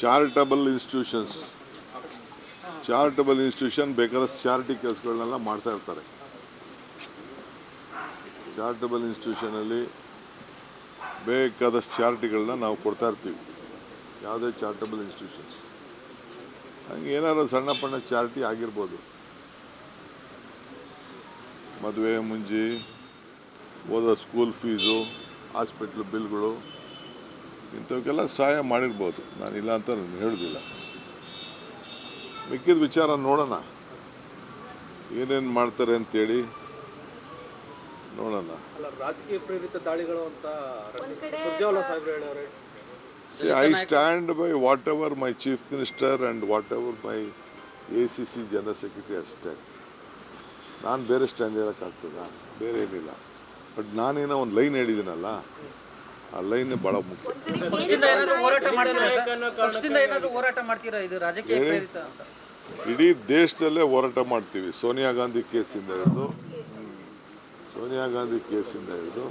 Charitable institutions. Charitable institution ಬೇಕಾದಷ್ಟು charity ಕೆಲಸಗಳನ್ನೆಲ್ಲ ಮಾಡ್ತಾ ಇರ್ತಾರೆ. ಚಾರಿಟಬಲ್ ಇನ್ಸ್ಟಿಟ್ಯೂಷನಲ್ಲಿ ಬೇಕಾದಷ್ಟು ಚಾರಿಟಿಗಳನ್ನ ನಾವು ಕೊಡ್ತಾ ಇರ್ತೀವಿ. ಯಾವುದೇ ಚಾರಿಟಬಲ್ ಇನ್ಸ್ಟಿಟ್ಯೂಷನ್ಸ್. ಹಂಗೆ ಏನಾದ್ರು ಸಣ್ಣ ಪಣ್ಣ ಚಾರಿಟಿ ಆಗಿರ್ಬೋದು. ಮದುವೆ ಮುಂಜಿ, ಓದೋ ಸ್ಕೂಲ್ ಫೀಸು, ಹಾಸ್ಪಿಟ್ಲ್ ಬಿಲ್ಗಳು ಇಂಥವಕ್ಕೆಲ್ಲ ಸಹಾಯ ಮಾಡಿರ್ಬೋದು. ನಾನು ಇಲ್ಲ ಅಂತ ನಾನು ಹೇಳೋದಿಲ್ಲ. ಮಿಕ್ಕಿದ ವಿಚಾರ ನೋಡೋಣ. ಏನೇನು ಮಾಡ್ತಾರೆ ಅಂತೇಳಿ ನೋಡೋಣ. ಸಿ ರಾಜಕೀಯ ಪ್ರೇರಿತ by whatever my chief minister and whatever my A C C general secretary ಅಷ್ಟೇ ನಾನು ಬೇರೆ ಸ್ಟ್ಯಾಂಡ್ ಹೇಳೋಕ್ಕಾಗ್ತದ ಬೇರೆ ಏನಿಲ್ಲ ಬಟ್ ನಾನೇನೋ ಒಂದು ಲೈನ್ ಹೇಳಿದ್ದೀನಲ್ಲ. ಆ ಲೈನ್ ಬಹಳ ಮುಖ್ಯ. ಇಡೀ ದೇಶದಲ್ಲೇ ಹೋರಾಟ ಮಾಡ್ತೀವಿ. ಸೋನಿಯಾ ಗಾಂಧಿ ಕೇಸಿಂದ ಹಿಡಿದು. ಸೋನಿಯಾ ಗಾಂಧಿ ಕೇಸಿಂದ ಹಿಡಿದು.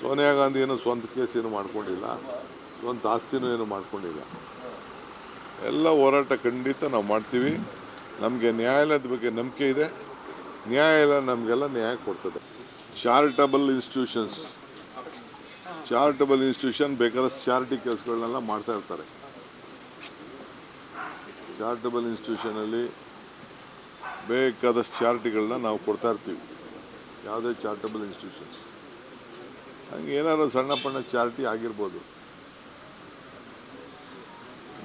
ಸೋನಿಯಾ ಗಾಂಧಿ ಏನು ಸ್ವಂತ ಕೇಸ್ ಏನು ಮಾಡ್ಕೊಂಡಿಲ್ಲ. ಸ್ವಂತ ಆಸ್ತಿನೂ ಏನು ಮಾಡ್ಕೊಂಡಿಲ್ಲ. ಎಲ್ಲ ಹೋರಾಟ ಖಂಡಿತ ನಾವು ಮಾಡ್ತೀವಿ. ನಮಗೆ ನ್ಯಾಯಾಲಯದ ಬಗ್ಗೆ ನಂಬಿಕೆ ಇದೆ. ನ್ಯಾಯಾಲಯ ನಮಗೆಲ್ಲ ನ್ಯಾಯ ಕೊಡ್ತದೆ. ಚಾರಿಟಬಲ್ ಇನ್ಸ್ಟಿಟ್ಯೂಷನ್ಸ್ ಚಾರಿಟಬಲ್ ಇನ್ಸ್ಟಿಟ್ಯೂಷನ್ ಬೇಕಾದ ಚಾರಿಟಿ ಕೆಲಸಗಳನ್ನೆಲ್ಲ ಮಾಡ್ತಾ ಇರ್ತಾರೆ. ಚಾರಿಟಬಲ್ ಇನ್ಸ್ಟಿಟ್ಯೂಷನಲ್ಲಿ ಬೇಕಾದಷ್ಟು ಚಾರಿಟಿಗಳನ್ನ ನಾವು ಕೊಡ್ತಾ ಇರ್ತೀವಿ. ಯಾವುದೇ ಚಾರಿಟಬಲ್ ಇನ್ಸ್ಟಿಟ್ಯೂಷನ್ಸ್. ಹಂಗೆ ಏನಾದ್ರು ಸಣ್ಣ ಪಣ್ಣ ಚಾರಿಟಿ ಆಗಿರ್ಬೋದು.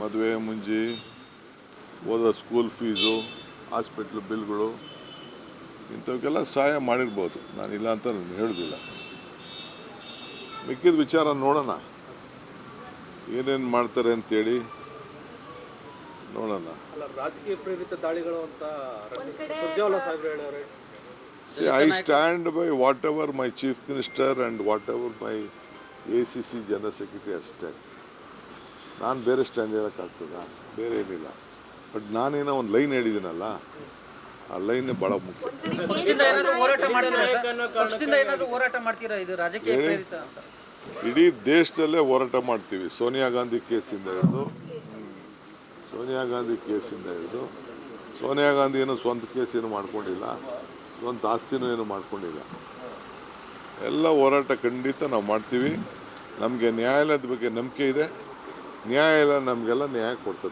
ಮದುವೆ, ಮುಂಜಿ, ಓದೋ ಸ್ಕೂಲ್ ಫೀಸು, ಹಾಸ್ಪಿಟ್ಲ್ ಬಿಲ್ಗಳು, ಇಂಥವಕ್ಕೆಲ್ಲ ಸಹಾಯ ಮಾಡಿರ್ಬೋದು. ನಾನು ಇಲ್ಲ ಅಂತ ಹೇಳೋದಿಲ್ಲ. ಮಿಕ್ಕಿದ ವಿಚಾರ ನೋಡೋಣ. ಏನೇನು ಮಾಡ್ತಾರೆ ಅಂತೇಳಿ ನೋಡೋಣ. ಸಿ ರಾಜಕೀಯ ಪ್ರೇರಿತ by whatever my chief minister and whatever my A C C general secretary ಅಷ್ಟೇ ನಾನು ಬೇರೆ ಸ್ಟ್ಯಾಂಡ್ ಹೇಳೋಕ್ಕಾಗ್ತದ ಬೇರೆ ಏನಿಲ್ಲ ಬಟ್ ನಾನೇನೋ ಒಂದು ಲೈನ್ ಹೇಳಿದ್ದೀನಲ್ಲ. ಆ ಲೈನ್ ಬಹಳ ಮುಖ್ಯ. ಇಡೀ ದೇಶದಲ್ಲೇ ಹೋರಾಟ ಮಾಡ್ತೀವಿ. ಸೋನಿಯಾ ಗಾಂಧಿ ಕೇಸಿಂದ ಹಿಡಿದು ಸೋನಿಯಾ ಗಾಂಧಿ ಕೇಸಿಂದ ಹಿಡಿದು ಸೋನಿಯಾ ಗಾಂಧಿ ಏನು ಸ್ವಂತ ಕೇಸ್ ಏನು ಮಾಡ್ಕೊಂಡಿಲ್ಲ ಸ್ವಂತ ಆಸ್ತಿನೂ ಏನು ಮಾಡ್ಕೊಂಡಿಲ್ಲ. ಎಲ್ಲ ಹೋರಾಟ ಖಂಡಿತ ನಾವು ಮಾಡ್ತೀವಿ. ನಮಗೆ ನ್ಯಾಯಾಲಯದ ಬಗ್ಗೆ ನಂಬಿಕೆ ಇದೆ. ನ್ಯಾಯಾಲಯ ನಮಗೆಲ್ಲ ನ್ಯಾಯ ಕೊಡ್ತದೆ.